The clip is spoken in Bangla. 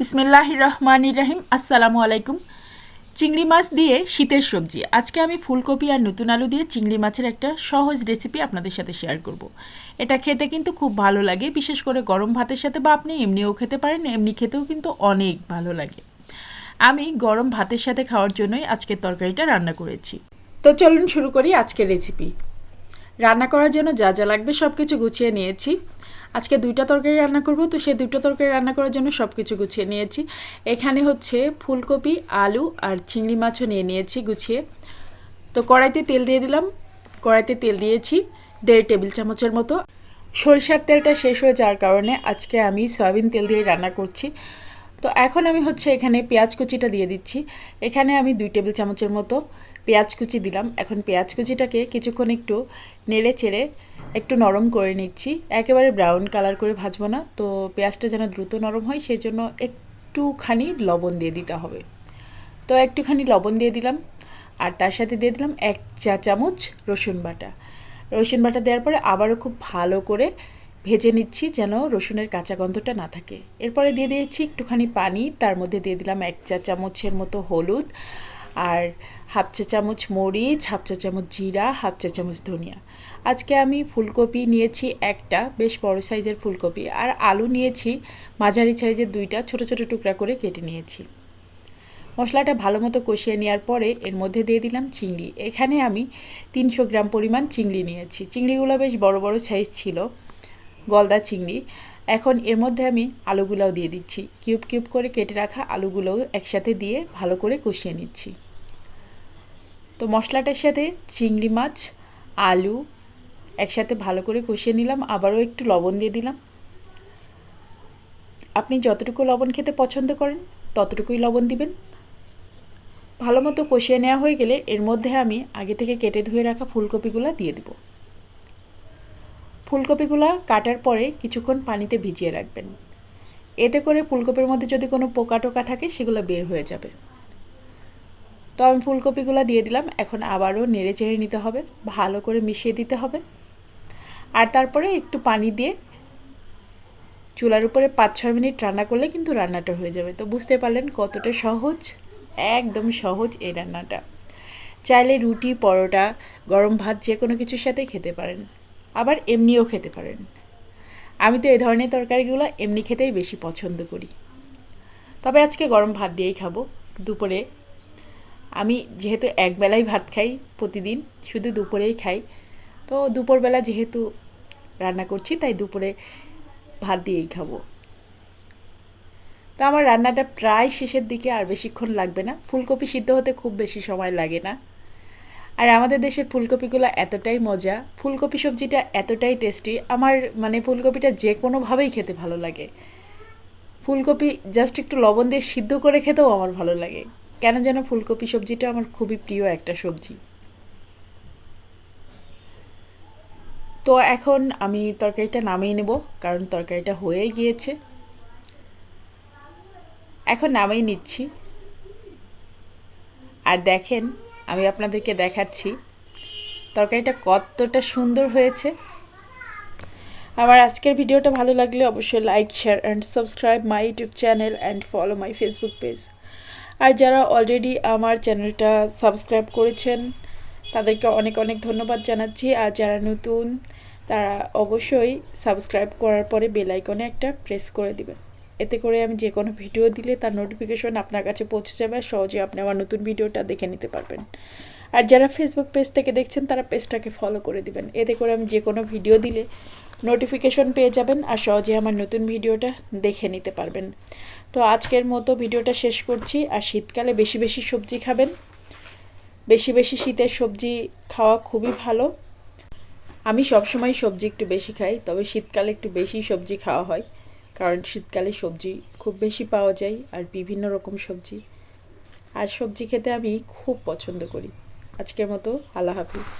বিসমিল্লাহ রহমান রাহিম আসসালামু আলাইকুম। চিংড়ি মাছ দিয়ে শীতের সবজি। আজকে আমি ফুলকপি আর নতুন আলু দিয়ে চিংড়ি মাছের একটা সহজ রেসিপি আপনাদের সাথে শেয়ার করব। এটা খেতে কিন্তু খুব ভালো লাগে, বিশেষ করে গরম ভাতের সাথে বা আপনি এমনিও খেতে পারেন, এমনি খেতেও কিন্তু অনেক ভালো লাগে। আমি গরম ভাতের সাথে খাওয়ার জন্যই আজকের তরকারিটা রান্না করেছি। তো চলুন শুরু করি আজকের রেসিপি রান্না করার জন্য যা যা লাগবে সব কিছু গুছিয়ে নিয়েছি। আজকে দুইটা তরকারি রান্না করব, তো সেই দুইটা তরকারি রান্না করার জন্য সব কিছু গুছিয়ে নিয়েছি। এখানে হচ্ছে ফুলকপি, আলু আর চিংড়ি মাছও নিয়ে নিয়েছি গুছিয়ে। তো কড়াইতে তেল দিয়ে দিলাম, কড়াইতে তেল দিয়েছি দেড় টেবিল চামচের মতো। সরিষার তেলটা শেষ হয়ে যাওয়ার কারণে আজকে আমি সয়াবিন তেল দিয়ে রান্না করছি। তো এখন আমি হচ্ছে এখানে পেঁয়াজ কুচিটা দিয়ে দিচ্ছি। এখানে আমি দুই টেবিল চামচের মতো পেঁয়াজ কুচি দিলাম। এখন পেঁয়াজ কুচিটাকে কিছুক্ষণ একটু নেড়ে চেড়ে একটু নরম করে নিচ্ছি। একেবারে ব্রাউন কালার করে ভাজবো না। তো পেঁয়াজটা যেন দ্রুত নরম হয় সেই জন্য একটুখানি লবণ দিয়ে দিতে হবে। তো একটুখানি লবণ দিয়ে দিলাম। আর তার সাথে দিয়ে দিলাম এক চা চামচ রসুন বাটা। রসুন বাটা দেওয়ার পরে আবারও খুব ভালো করে ভেজে নিচ্ছি যেন রসুনের কাঁচা গন্ধটা না থাকে। এরপরে দিয়ে দিয়েছি একটুখানি পানি, তার মধ্যে দিয়ে দিলাম এক চা চামচের মতো হলুদ আর হাফ চা চামচ মরিচ, হাফ চা চামচ জিরা, হাফ চা চামচ ধনিয়া। আজকে আমি ফুলকপি নিয়েছি একটা, বেশ বড় সাইজের ফুলকপি আর আলু নিয়েছি, মাঝারি সাইজের দুইটা, ছোট ছোট টুকরা করে কেটে নিয়েছি। মশলাটা ভালো মতো কষিয়ে নেওয়ার পরে এর মধ্যে দিয়ে দিলাম চিংড়ি। এখানে আমি তিনশো গ্রাম পরিমাণ চিংড়ি নিয়েছি। চিংড়িগুলো বেশ বড় বড় সাইজ ছিল। গলদা চিংড়ি। এখন এর মধ্যে আমি আলুগুলোও দিয়ে দিচ্ছি। কিউব কিউব করে কেটে রাখা আলুগুলোও একসাথে দিয়ে ভালো করে কষিয়ে নিচ্ছি। তো মশলাটার সাথে চিংড়ি মাছ, আলু একসাথে ভালো করে কষিয়ে নিলাম। আবারও একটু লবণ দিয়ে দিলাম। আপনি যতটুকু লবণ খেতে পছন্দ করেন, ততটুকুই লবণ দিবেন। ভালো মতো কষিয়ে নেওয়া হয়ে গেলে এর মধ্যে আমি আগে থেকে কেটে ধুয়ে রাখা ফুলকপিগুলো দিয়ে দিব। ফুলকপিগুলো কাটার পরে কিছুক্ষণ পানিতে ভিজিয়ে রাখবেন। এতে করে ফুলকপির মধ্যে যদি কোনো পোকা টোকা থাকে, সেগুলো বের হয়ে যাবে। তো আমি ফুলকপিগুলো দিয়ে দিলাম, এখন আবারও নেড়ে চেড়ে নিতে হবে, ভালো করে মিশিয়ে দিতে হবে। আর তারপরে একটু পানি দিয়ে চুলার উপরে পাঁচ ছয় মিনিট রান্না করলে কিন্তু রান্নাটা হয়ে যাবে। তো বুঝতে পারলেন কতটা সহজ? একদম সহজ এই রান্নাটা। চাইলে রুটি, পরোটা, গরম ভাত যে কোনো কিছুর সাথে খেতে পারেন। আবার এমনিও খেতে পারেন। আমি তো এই ধরনের তরকারিগুলো এমনি খেতেই বেশি পছন্দ করি। তবে আজকে গরম ভাত দিয়েই খাব। দুপুরে আমি যেহেতু একবেলাই ভাত খাই প্রতিদিন, শুধু দুপুরেই খাই। তো দুপুরবেলা যেহেতু রান্না করছি, তাই দুপুরে ভাত দিয়েই খাব। তো আমার রান্নাটা প্রায় শেষের দিকে আর বেশিক্ষণ লাগবে না। ফুলকপি সিদ্ধ হতে খুব বেশি সময় লাগে না। আর আমাদের দেশের ফুলকপিগুলো এতটাই মজা, ফুলকপি সবজিটা এতটাই টেস্টি আমার মানে ফুলকপিটা যে কোনোভাবেই খেতে ভালো লাগে। ফুলকপি জাস্ট একটু লবণ দিয়ে সিদ্ধ করে খেতেও আমার ভালো লাগে। কেন যেন ফুলকপি সবজিটা আমার খুবই প্রিয় একটা সবজি। তো এখন আমি তরকারিটা নামিয়ে নেব, কারণ তরকারিটা হয়ে গিয়েছে। এখন নামিয়ে নিচ্ছি। আর দেখেন আমি আপনাদেরকে দেখাচ্ছি। তরকারিটা কতটা সুন্দর হয়েছে। আমার আজকের ভিডিওটা ভালো লাগলে অবশ্যই like share and subscribe my YouTube channel and follow my Facebook page আর যারা অলরেডি আমার চ্যানেলটা সাবস্ক্রাইব করেছেন, তাদেরকে অনেক অনেক ধন্যবাদ জানাচ্ছি। আর যারা নতুন, তারা অবশ্যই সাবস্ক্রাইব করার পরে বেল আইকনে একটা প্রেস করে দিবেন। এতে করে আমি যে কোনো ভিডিও দিলে তার নোটিফিকেশন আপনার কাছে পৌঁছে যাবে আর সহজে আপনি আমার নতুন ভিডিওটা দেখে নিতে পারবেন। আর যারা ফেসবুক পেজ থেকে দেখছেন, তারা পেজটাকে ফলো করে দিবেন। এতে করে আমি যে কোনো ভিডিও দিলে নোটিফিকেশন পেয়ে যাবেন আর সহজে আমার নতুন ভিডিওটা দেখে নিতে পারবেন। তো আজকের মতো ভিডিওটা শেষ করছি। আর শীতকালে বেশি বেশি সবজি খাবেন। বেশি বেশি শীতের সবজি খাওয়া খুবই ভালো। আমি সবসময় সবজি একটু বেশি খাই, তবে শীতকালে একটু বেশি সবজি খাওয়া হয়। কারণ শীতকালে সবজি খুব বেশি পাওয়া যায় আর বিভিন্ন রকম সবজি। আর সবজি খেতে আমি খুব পছন্দ করি। আজকের মতো আল্লাহ হাফিজ।